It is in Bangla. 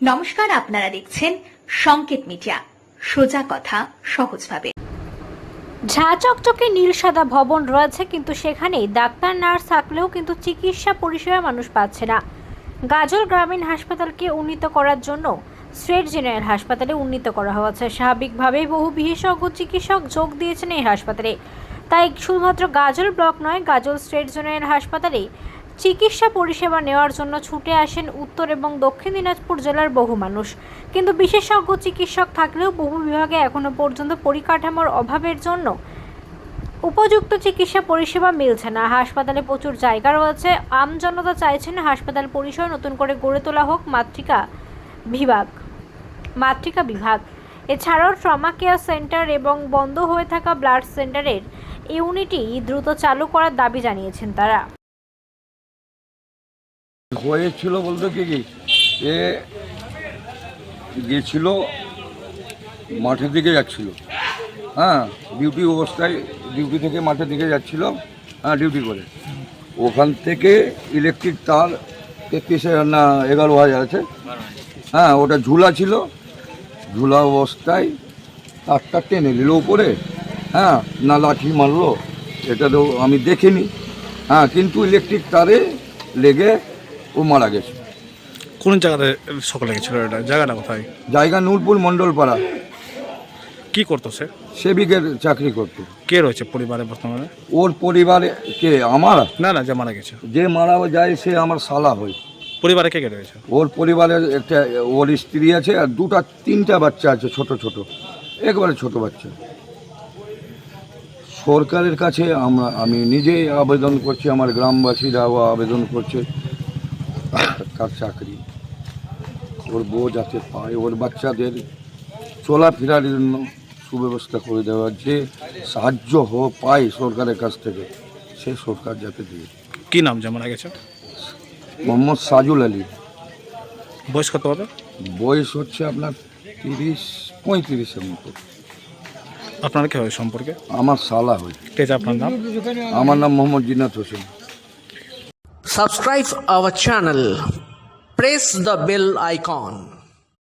নমস্কার, আপনারা দেখছেন সংকেত মিডিয়া। সোজা কথা, সহজভাবে। ঝা চকচকে নীল সাদা ভবন রয়েছে, কিন্তু সেখানে ডাক্তার, নার্স থাকলেও কিন্তু চিকিৎসা পরিষেবা মানুষ পাচ্ছে না। গাজল গ্রামীণ হাসপাতালকে উন্নীত করার জন্য স্ট্রেট জেনারেল হাসপাতালে উন্নীত করা হয়েছে। স্বাভাবিকভাবেই বহু বিশেষজ্ঞ চিকিৎসক যোগ দিয়েছেন এই হাসপাতালে। তাই শুধুমাত্র গাজল ব্লক নয়, গাজল স্ট্রেট জেনারেল হাসপাতালে চিকিৎসা পরিষেবা নেওয়ার জন্য ছুটে আসেন উত্তর এবং দক্ষিণ দিনাজপুর জেলার বহু মানুষ। কিন্তু বিশেষজ্ঞ চিকিৎসক থাকলেও বহু বিভাগে এখনও পর্যন্ত পরিকাঠামোর অভাবের জন্য উপযুক্ত চিকিৎসা পরিষেবা মিলছে না। হাসপাতালে প্রচুর জায়গা রয়েছে। আমজনতা চাইছেন হাসপাতাল পরিসর নতুন করে গড়ে তোলা হোক, মাতৃকা বিভাগ মাতৃকা বিভাগ। এছাড়াও ট্রমা কেয়ার সেন্টার এবং বন্ধ হয়ে থাকা ব্লাড সেন্টারের ইউনিটি দ্রুত চালু করার দাবি জানিয়েছেন তারা। হয়েছিল বলতে কি কি? এ গেছিল, মাঠের দিকে যাচ্ছিল। হ্যাঁ ডিউটি অবস্থায় ডিউটি থেকে মাঠের দিকে যাচ্ছিল হ্যাঁ ডিউটি করে। ওখান থেকে ইলেকট্রিক তার তেত্রিশ না, এগারো হাজার আছে। হ্যাঁ ওটা ঝুলা ছিল। ঝুলা অবস্থায় তারটা টেনে নিল উপরে। হ্যাঁ না লাঠি মারলো, এটা তো আমি দেখিনি। হ্যাঁ কিন্তু ইলেকট্রিক তারে লেগে ও মারা গেছে। কোন জায়গাতে সকালে গেছিল এটা? জায়গাটা কোথায়? জায়গা নূরপুর মণ্ডলপাড়া। কি করতো সে? সেবিকের চাকরি করতো। কে রয়েছে পরিবারে বর্তমানে? ওর পরিবারে কে? আমার? না না যে মারা গেছে। যে মারা যায় সে আমার সালা হয়। পরিবারে কে কে রয়েছে? ওর পরিবারের একটা ওর স্ত্রী আছে আর দুটা তিনটা বাচ্চা আছে ছোট ছোট। একবারে ছোট বাচ্চা। সরকারের কাছে আমরা আমি নিজেই আবেদন করছি আমার গ্রামবাসীরাও আবেদন করছে। তার চাকরি ওর বউ যাতে পায় ওর বাচ্চাদের চলাফেরার জন্য সুব্যবস্থা করে দেওয়া যে সাহায্য হো পায় সরকারের কাছ থেকে সে সরকার যাতে দিয়ে কি নাম যে মারা গেছে? মোহাম্মদ সাজুল আলী। বয়স কত হবে? বয়স হচ্ছে আপনার তিরিশ পঁয়ত্রিশের মতো। আপনার কি হয় সম্পর্কে? আমার সালা হয়। কে যে আপনার নাম? আমার নাম Mohammad Jinat Hossain. Subscribe our channel. Press the bell icon